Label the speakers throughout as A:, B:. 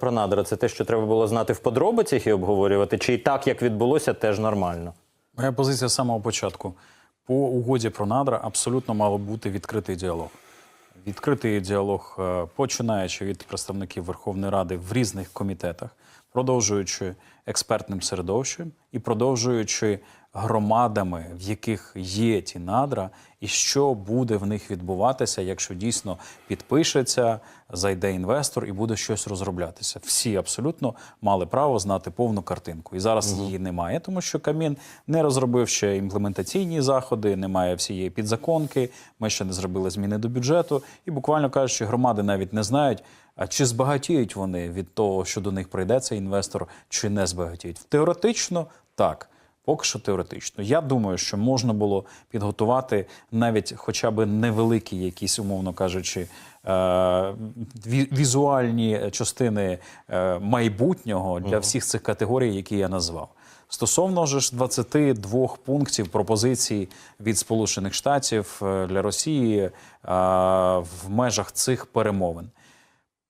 A: Про надра це те, що треба було знати в подробицях і обговорювати, чи і так, як відбулося, теж нормально.
B: Моя позиція з самого початку. По угоді про надра абсолютно мало бути відкритий діалог. Відкритий діалог, е, починаючи від представників Верховної Ради в різних комітетах, продовжуючи експертним середовищем і продовжуючи громадами, в яких є ті надра, і що буде в них відбуватися, якщо дійсно підпишеться, зайде інвестор і буде щось розроблятися. Всі абсолютно мали право знати повну картинку. І зараз її немає, тому що Камін не розробив ще імплементаційні заходи, немає всієї підзаконки. Ми ще не зробили зміни до бюджету. І буквально кажучи, громади навіть не знають. А чи збагатіють вони від того, що до них прийде цей інвестор, чи не збагатіють? Теоретично так. Поки що теоретично. Я думаю, що можна було підготувати навіть хоча б невеликі, якісь, умовно кажучи, е, візуальні частини е, майбутнього для всіх цих категорій, які я назвав. Стосовно ж 22 пунктів пропозицій від Сполучених Штатів е, для Росії в межах цих перемовин.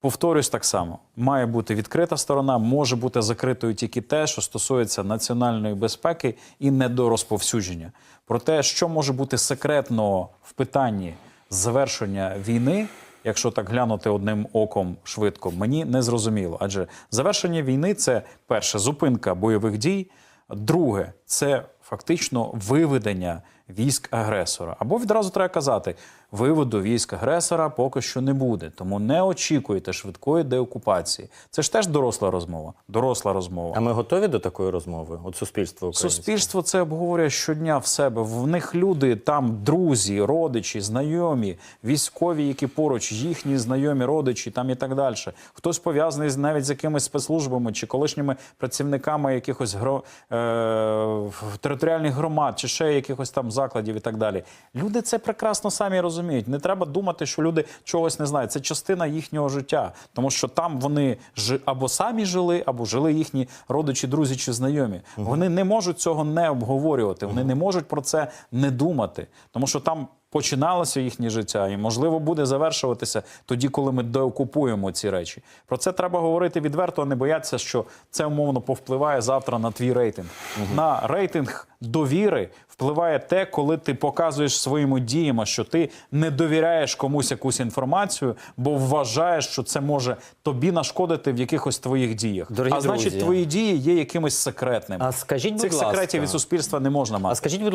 B: Повторюсь так само: має бути відкрита сторона, може бути закритою тільки те, що стосується національної безпеки і недорозповсюдження. Про те, що може бути секретно в питанні завершення війни, якщо так глянути одним оком швидко, мені не зрозуміло. Адже завершення війни це перше зупинка бойових дій, друге це фактично виведення військ агресора. Або відразу треба казати, виводу військ агресора поки що не буде. Тому не очікуйте швидкої деокупації. Це ж теж доросла розмова. Доросла розмова.
A: А ми готові до такої розмови? От суспільство українське?
B: Суспільство це обговорює щодня в себе. В них люди там друзі, родичі, знайомі, військові, які поруч, їхні знайомі, родичі, там і так далі. Хтось пов'язаний навіть з якимись спецслужбами чи колишніми працівниками якихось гро... е... територіальних громад, чи ще якихось там закладів і так далі. Люди це прекрасно самі розуміють. Не треба думати, що люди чогось не знають. Це частина їхнього життя, тому що там вони ж або самі жили, або жили їхні родичі, друзі чи знайомі. Вони не можуть цього не обговорювати. Вони не можуть про це не думати, тому що там. Починалося їхнє життя, і можливо буде завершуватися тоді, коли ми деокупуємо ці речі. Про це треба говорити відверто, а не боятися, що це умовно повпливає завтра на твій рейтинг. На рейтинг довіри впливає те, коли ти показуєш своїми діями, що ти не довіряєш комусь якусь інформацію, бо вважаєш, що це може тобі нашкодити в якихось твоїх діях.
A: Дорогі
B: а значить, твої дії є якимось секретними.
A: А скажіть, будь
B: Цих
A: ласка,
B: секретів від суспільства не можна мати.
A: А скажіть, будь